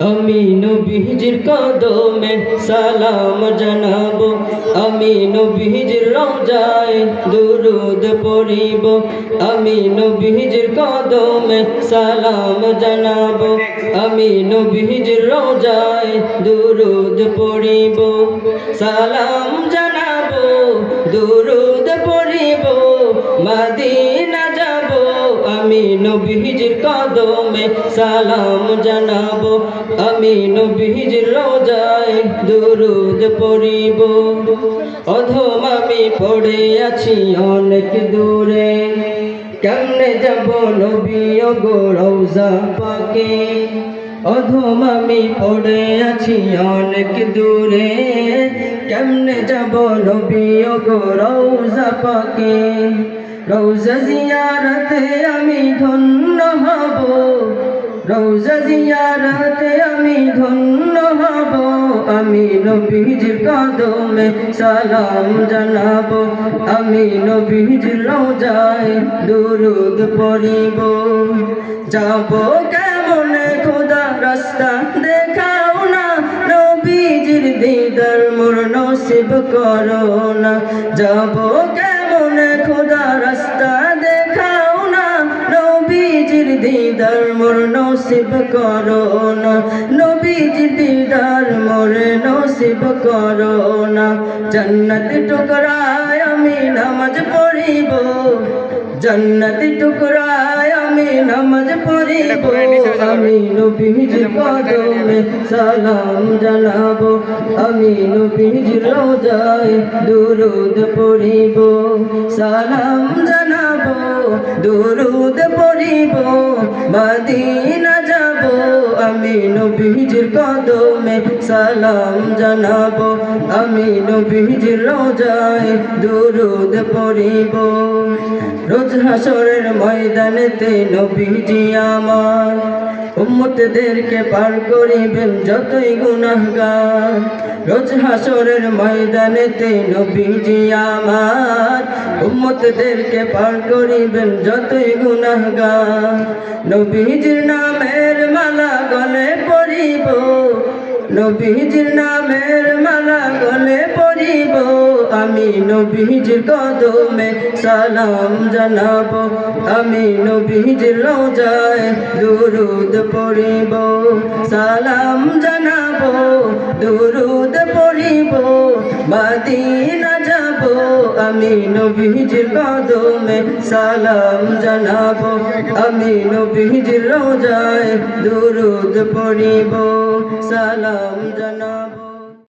আমি নবীজির কদমে সালাম জানাব। আমি নবীজির রওজায় দুরুদ পড়িব। আমি নবীজির কদমে সালাম জানাব। আমি নবীজির রওজায় দুরুদ পড়িব। সালাম জানাব, দুরুদ পড়িব। মাদিনা যাব। আমি নবীজির কদমে সালাম জানাব। আমি নবীজির রোজায় দুরুদ পড়িব। অধম আমি পড়ে আছি অনেক দূরে। কেমনে যাব নবী গো রওজা পাকে? অধম আমি পড়ে আছি অনেক দূরে। কেমনে যাব নবী গো রওজা পাকে? রৌজা জিয়ারতে আমি ধন্য হব। রৌজা জিয়ারতে আমি ধন্য হব। আমি নবীজির কদমে সালাম জানাব। আমি নবীজির রোজায় দুরুদ পড়িব। যাব কেমনে খোদা রাস্তা দেখাও না। নবীজির দিদার মোর নসিব করো না। যাব কেমনে নবীজির দিদার মোর নসিব করো না। নবীজির দিদার মোর নসিব করো না। জন্নত টুকরায় আমি নামাজ পড়িব। জন্নত টুকরায় আমি নামাজ পড়িব। আমি নবীজির কদমে সালাম জানাব। আমি নবীজির রোজায় দুরুদ পড়িব। সালাম জানাব। পড়িব মদিনা যাব আমি নবীজির কদমে সালাম জানাব। আমি নবীজির রোজায় দুরুদ পড়িব। রোজ হাসরের ময়দানেতে নবীজি আমার উম্মতদেরকে পার করিবেন যতই গুনাহগার। রোজ হাসরের ময়দানেতে নবীজি আমার উম্মতদেরকে পার করিবেন যতই গুনাহগার। নবীজির নামের মালা গলে পড়িব, নবীজির নামের মালা গলে পড়িব আমি নবীজির কদমে সালাম জানাব। আমি নবীজির রোজায় দুরুদ পড়িব। সালাম জানাব, দুরুদ পড়িব। মাদিনা যাব, আমি নবীজির কদমে সালাম জানাব। আমি নবীজির রোজায় দুরুদ পড়িব। সালাম জানাব।